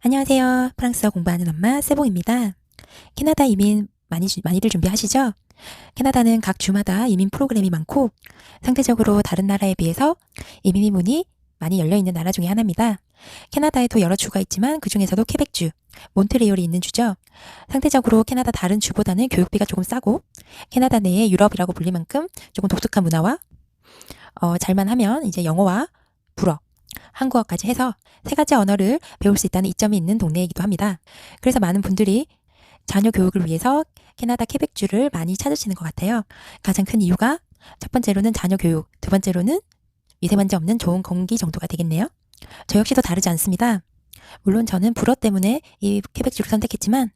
안녕하세요. 프랑스어 공부하는 엄마 세봉입니다. 캐나다 이민 많이 주- 많이들 준비하시죠? 캐나다는 각 주마다 이민 프로그램이 많고 상대적으로 다른 나라에 비해서 이민 문이 많이 열려 있는 나라 중에 하나입니다. 캐나다에도 여러 주가 있지만 그 중에서도 케벡주, 몬트리올이 있는 주죠. 상대적으로 캐나다 다른 주보다는 교육비가 조금 싸고 캐나다 내에 유럽이라고 불릴 만큼 조금 독특한 문화와 어, 잘만 하면 이제 영어와 불어, 한국어까지 해서 세 가지 언어를 배울 수 있다는 이점이 있는 동네이기도 합니다. 그래서 많은 분들이 자녀 교육을 위해서 캐나다 케벡주를 많이 찾으시는 것 같아요. 가장 큰 이유가 첫 번째로는 자녀 교육, 두 번째로는 미세먼지 없는 좋은 공기 정도가 되겠네요. 저 역시도 다르지 않습니다. 물론 저는 불어 때문에 이 케벡주를 선택했지만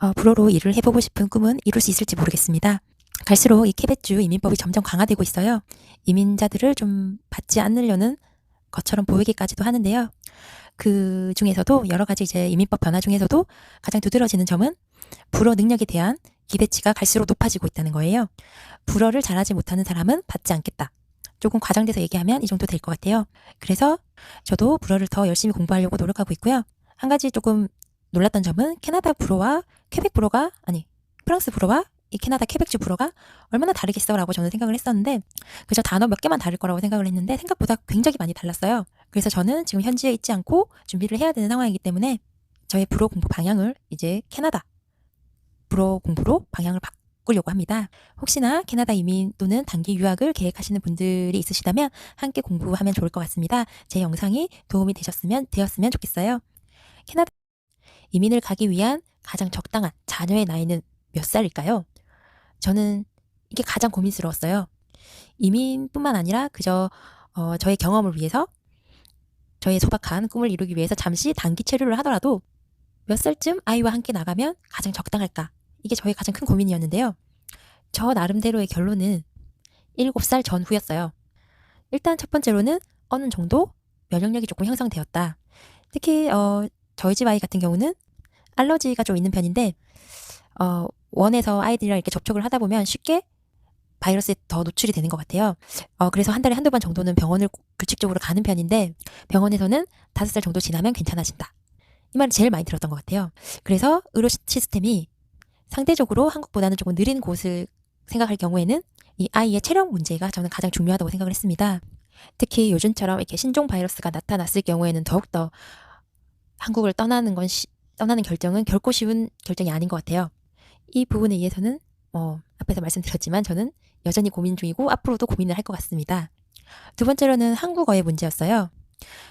어, 불어로 일을 해보고 싶은 꿈은 이룰 수 있을지 모르겠습니다. 갈수록 이 케벡주 이민법이 점점 강화되고 있어요. 이민자들을 좀 받지 않으려는 것처럼 보이기까지도 하는데요. 그 중에서도 여러 가지 이제 이민법 변화 중에서도 가장 두드러지는 점은 불어 능력에 대한 기대치가 갈수록 높아지고 있다는 거예요. 불어를 잘하지 못하는 사람은 받지 않겠다. 조금 과장돼서 얘기하면 이 정도 될 것 같아요. 그래서 저도 불어를 더 열심히 공부하려고 노력하고 있고요. 한 가지 조금 놀랐던 점은 캐나다 불어와 퀘벡 불어가 아니 프랑스 불어와 이 캐나다 퀘벡주 불어가 얼마나 다르겠어라고 저는 생각을 했었는데 그저 단어 몇 개만 다를 거라고 생각을 했는데 생각보다 굉장히 많이 달랐어요. 그래서 저는 지금 현지에 있지 않고 준비를 해야 되는 상황이기 때문에 저의 불어 공부 방향을 이제 캐나다 불어 공부로 방향을 바꾸려고 합니다. 혹시나 캐나다 이민 또는 단기 유학을 계획하시는 분들이 있으시다면 함께 공부하면 좋을 것 같습니다. 제 영상이 도움이 되셨으면 되었으면 좋겠어요. 캐나다 이민을 가기 위한 가장 적당한 자녀의 나이는 몇 살일까요? 저는 이게 가장 고민스러웠어요. 이민뿐만 아니라 그저 어, 저의 경험을 위해서 저의 소박한 꿈을 이루기 위해서 잠시 단기 체류를 하더라도 몇 살쯤 아이와 함께 나가면 가장 적당할까? 이게 저의 가장 큰 고민이었는데요. 저 나름대로의 결론은 7살 전후였어요. 일단 첫 번째로는 어느 정도 면역력이 조금 형성되었다. 특히 어, 저희 집 아이 같은 경우는 알러지가 좀 있는 편인데 어, 원에서 아이들이랑 이렇게 접촉을 하다 보면 쉽게 바이러스에 더 노출이 되는 것 같아요. 어, 그래서 한 달에 한두 번 정도는 병원을 규칙적으로 가는 편인데 병원에서는 다섯 살 정도 지나면 괜찮아진다. 이 말을 제일 많이 들었던 것 같아요. 그래서 의료 시- 시스템이 상대적으로 한국보다는 조금 느린 곳을 생각할 경우에는 이 아이의 체력 문제가 저는 가장 중요하다고 생각을 했습니다. 특히 요즘처럼 이렇게 신종 바이러스가 나타났을 경우에는 더욱더 한국을 떠나는 건 시- 떠나는 결정은 결코 쉬운 결정이 아닌 것 같아요. 이 부분에 의해서는 어, 앞에서 말씀드렸지만 저는 여전히 고민 중이고 앞으로도 고민을 할 것 같습니다. 두 번째로는 한국어의 문제였어요.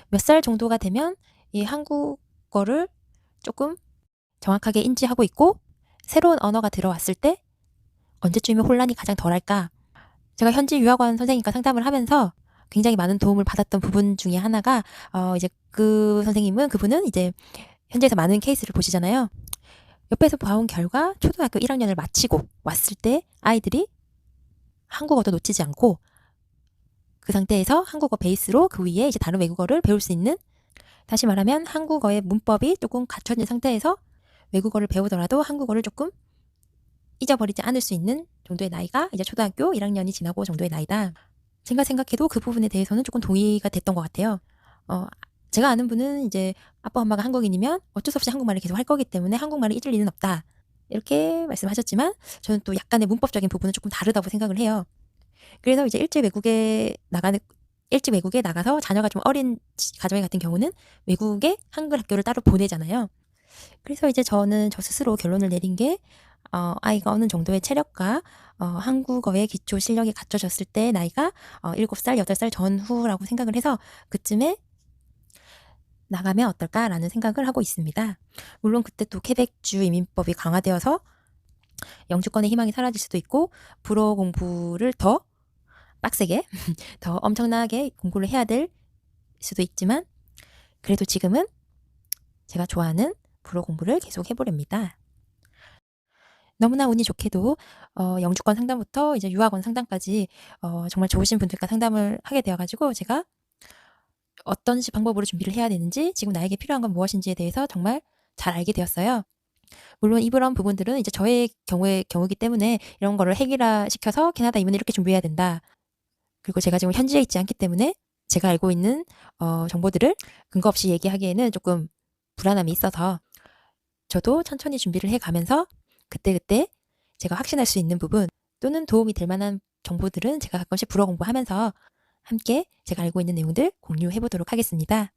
몇 살 정도가 되면 이 한국어를 조금 정확하게 인지하고 있고 새로운 언어가 들어왔을 때 언제쯤이면 혼란이 가장 덜할까? 제가 현지 유학원 선생님과 상담을 하면서 굉장히 많은 도움을 받았던 부분 중에 하나가 어 이제 그 선생님은 그분은 이제 현지에서 많은 케이스를 보시잖아요. 옆에서 봐온 결과 초등학교 1학년을 마치고 왔을 때 아이들이 한국어도 놓치지 않고 그 상태에서 한국어 베이스로 그 위에 이제 다른 외국어를 배울 수 있는 다시 말하면 한국어의 문법이 조금 갖춰진 상태에서 외국어를 배우더라도 한국어를 조금 잊어버리지 않을 수 있는 정도의 나이가 이제 초등학교 1학년이 지나고 정도의 나이다. 제가 생각해도 그 부분에 대해서는 조금 동의가 됐던 것 같아요. 어, 제가 아는 분은 이제 아빠 엄마가 한국인이면 어쩔 수 없이 한국말을 계속 할 거기 때문에 한국말을 잊을 리는 없다. 이렇게 말씀하셨지만 저는 또 약간의 문법적인 부분은 조금 다르다고 생각을 해요. 그래서 이제 일찍 외국에 나가는 일찍 외국에 나가서 자녀가 좀 어린 가정의 같은 경우는 외국에 한글 학교를 따로 보내잖아요. 그래서 이제 저는 저 스스로 결론을 내린 게 어, 아이가 어느 정도의 체력과 어, 한국어의 기초 실력이 갖춰졌을 때 나이가 어, 7살, 8살 전후라고 생각을 해서 그쯤에 나가면 어떨까라는 생각을 하고 있습니다. 물론 그때 또 케벡주 이민법이 강화되어서 영주권의 희망이 사라질 수도 있고 불어 공부를 더 빡세게 더 엄청나게 공부를 해야 될 수도 있지만 그래도 지금은 제가 좋아하는 불어 공부를 계속 해보렵니다. 너무나 운이 좋게도 어, 영주권 상담부터 이제 유학원 상담까지 어, 정말 좋으신 분들과 상담을 하게 되어가지고 제가 어떤 시 방법으로 준비를 해야 되는지 지금 나에게 필요한 건 무엇인지에 대해서 정말 잘 알게 되었어요. 물론 이런 부분들은 이제 저의 경우의 경우기 때문에 이런 거를 해결화 시켜서 캐나다 이민을 이렇게 준비해야 된다. 그리고 제가 지금 현지에 있지 않기 때문에 제가 알고 있는 어, 정보들을 근거 없이 얘기하기에는 조금 불안함이 있어서 저도 천천히 준비를 해 가면서 그때그때 제가 확신할 수 있는 부분 또는 도움이 될 만한 정보들은 제가 가끔씩 불어 공부하면서 함께 제가 알고 있는 내용들 공유해 보도록 하겠습니다.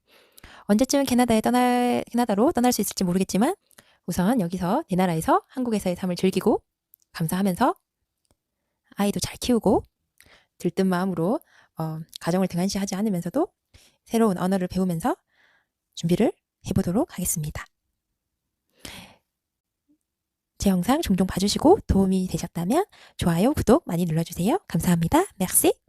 언제쯤 캐나다에 떠날, 캐나다로 떠날 수 있을지 모르겠지만 우선 여기서 내 나라에서 한국에서의 삶을 즐기고 감사하면서 아이도 잘 키우고 들뜬 마음으로 어, 가정을 등한시하지 않으면서도 새로운 언어를 배우면서 준비를 해보도록 하겠습니다. 제 영상 종종 봐주시고 도움이 되셨다면 좋아요, 구독 많이 눌러주세요. 감사합니다. merci.